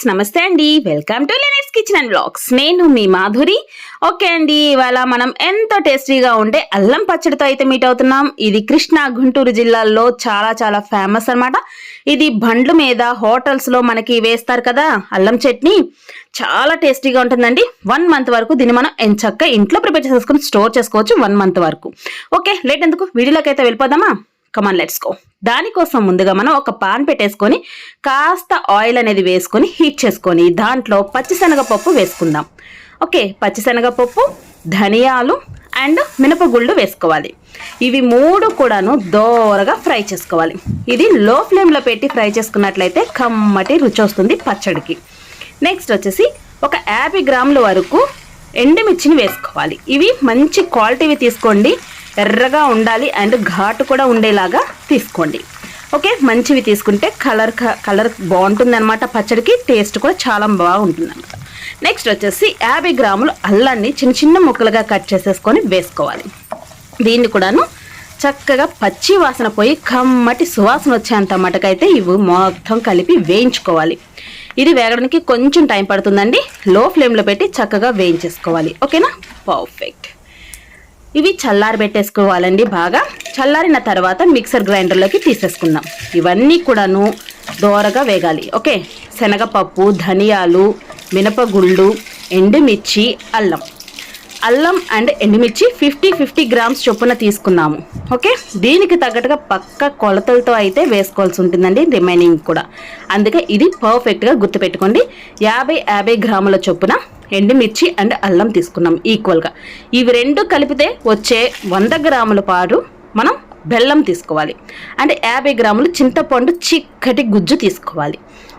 Friends నమస్తే అండి. Welcome to లెనెట్స్ కిచెన్ అండ్ బ్లాగ్స్ నేను మీ మాధురి. ఓకే అండి ఇవాళ మనం ఎంతో టేస్టీగా ఉండే అల్లం పచ్చడితో అయితే మీట్ అవుతున్నాం. ఇది కృష్ణా గుంటూరు జిల్లాల్లో చాలా చాలా ఫేమస్ అన్నమాట. ఇది బండ్ల మీద హోటల్స్లో మనకి వేస్తారు కదా అల్లం చట్నీ. చాలా టేస్టీగా ఉంటుందండి. వన్ మంత్ వరకు దీన్ని మనం ఎంచక్క ఇంట్లో ప్రిపేర్ చేసుకొని స్టోర్ చేసుకోవచ్చు వన్ మంత్ వరకు. ఓకే లేట్ ఎందుకు? వీడియోలోకి అయితే వెళ్ళిపోదామా? కమన్ లెట్స్ గో దానికోసం ముందుగా మనం ఒక పాన్ పెట్టేసుకొని కాస్త ఆయిల్ అనేది వేసుకొని హీట్ చేసుకొని దాంట్లో పచ్చిశనగపప్పు వేసుకుందాం. ఓకే పచ్చిశనగపప్పు ధనియాలు అండ్ మినపగుళ్ళు వేసుకోవాలి. ఇవి మూడు కూడాను దోరగా ఫ్రై చేసుకోవాలి. ఇది లో ఫ్లేమ్లో పెట్టి ఫ్రై చేసుకున్నట్లయితే కమ్మటి రుచి వస్తుంది పచ్చడికి. నెక్స్ట్ వచ్చేసి ఒక యాభై గ్రాముల వరకు ఎండుమిర్చిని వేసుకోవాలి. ఇవి మంచి క్వాలిటీవి తీసుకోండి. ఎర్రగా ఉండాలి అండ్ ఘాటు కూడా ఉండేలాగా తీసుకోండి. ఓకే మంచివి తీసుకుంటే కలర్ కలర్ బాగుంటుంది అనమాట పచ్చడికి టేస్ట్ కూడా చాలా బాగుంటుంది అనమాట నెక్స్ట్ వచ్చేసి యాభై గ్రాములు అల్లాన్ని చిన్న చిన్న ముక్కలుగా కట్ చేసేసుకొని వేసుకోవాలి. దీన్ని కూడాను చక్కగా పచ్చి వాసన పోయి కమ్మటి సువాసన వచ్చేంత మటుకైతే ఇవి మొత్తం కలిపి వేయించుకోవాలి. ఇది వేగడానికి కొంచెం టైం పడుతుందండి. లో ఫ్లేమ్లో పెట్టి చక్కగా వేయించేసుకోవాలి. ఓకేనా? పర్ఫెక్ట్. ఇవి చల్లారి పెట్టేసుకోవాలండి బాగా. చల్లారిన తర్వాత మిక్సర్ గ్రైండర్లోకి తీసేసుకుందాం. ఇవన్నీ కూడాను దోరగా వేగాలి. ఓకే? శనగపప్పు ధనియాలు మినపగుళ్ళు ఎండుమిర్చి అల్లం. అల్లం అండ్ ఎండుమిర్చి ఫిఫ్టీ ఫిఫ్టీ గ్రామ్స్ చొప్పున తీసుకున్నాము. ఓకే? దీనికి తగ్గట్టుగా పక్క కొలతలతో అయితే వేసుకోవాల్సి ఉంటుందండి రిమైనింగ్ కూడా. అందుకే ఇది పర్ఫెక్ట్గా గుర్తుపెట్టుకోండి. యాభై యాభై గ్రాముల చొప్పున ఎండుమిర్చి అండ్ అల్లం తీసుకున్నాం ఈక్వల్గా ఇవి రెండు కలిపితే వచ్చే వంద గ్రాముల పాటు మనం బెల్లం తీసుకోవాలి. అండ్ యాభై గ్రాములు చింతపండు చిక్కటి గుజ్జు తీసుకోవాలి.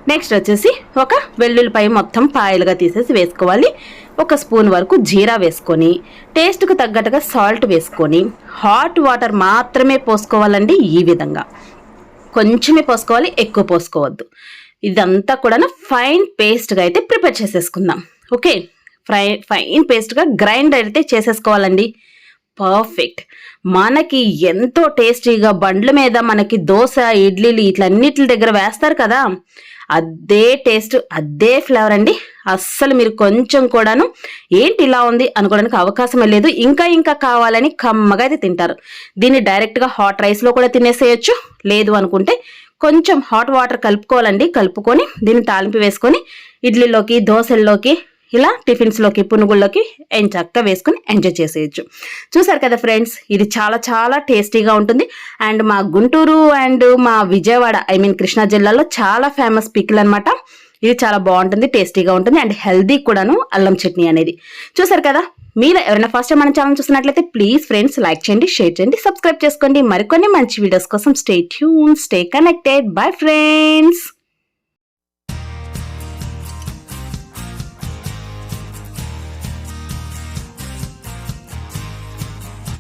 నెక్స్ట్ వచ్చేసి ఒక వెల్లుల్లిపాయ మొత్తం పాయలుగా తీసేసి వేసుకోవాలి. ఒక స్పూన్ వరకు జీరా వేసుకొని టేస్ట్కు తగ్గట్టుగా సాల్ట్ వేసుకొని హాట్ వాటర్ మాత్రమే పోసుకోవాలండి ఈ విధంగా. కొంచెమే పోసుకోవాలి ఎక్కువ పోసుకోవద్దు. ఇదంతా కూడా ఫైన్ పేస్ట్గా అయితే ప్రిపేర్ చేసేసుకుందాం. ఓకే ఫ్రై ఫైన్ పేస్ట్గా గ్రైండ్ అయితే చేసేసుకోవాలండి. పర్ఫెక్ట్. మనకి ఎంతో టేస్టీగా బండ్ల మీద మనకి దోశ ఇడ్లీలు ఇట్లన్నిటి దగ్గర వేస్తారు కదా అదే టేస్ట్ అదే ఫ్లేవర్ అండి. అస్సలు మీరు కొంచెం కూడాను ఏంటి ఇలా ఉంది అనుకోవడానికి అవకాశమే లేదు. ఇంకా ఇంకా కావాలని కమ్మగా అయితే తింటారు. దీన్ని డైరెక్ట్గా హాట్ రైస్లో కూడా తినేసేయచ్చు. లేదు అనుకుంటే కొంచెం హాట్ వాటర్ కలుపుకోవాలండి. కలుపుకొని దీన్ని తాలింపు వేసుకొని ఇడ్లీలోకి దోశల్లోకి ఇలా టిఫిన్స్లోకి పునుగుల్లోకి చక్కగా వేసుకొని ఎంజాయ్ చేసేయచ్చు. చూసారు కదా ఫ్రెండ్స్ ఇది చాలా చాలా టేస్టీగా ఉంటుంది. అండ్ మా గుంటూరు అండ్ మా విజయవాడ ఐ మీన్ కృష్ణా జిల్లాలో చాలా ఫేమస్ పిక్లు అనమాట ఇది చాలా బాగుంటుంది టేస్టీగా ఉంటుంది అండ్ హెల్దీ కూడాను అల్లం చట్నీ అనేది. చూసారు కదా మీరు ఎవరైనా ఫస్ట్ టైం మన ఛానల్ చూసినట్లయితే ప్లీజ్ ఫ్రెండ్స్ లైక్ చేయండి షేర్ చేయండి సబ్స్క్రైబ్ చేసుకోండి. మరికొన్ని మంచి వీడియోస్ కోసం stay tune stay connected. Bye friends!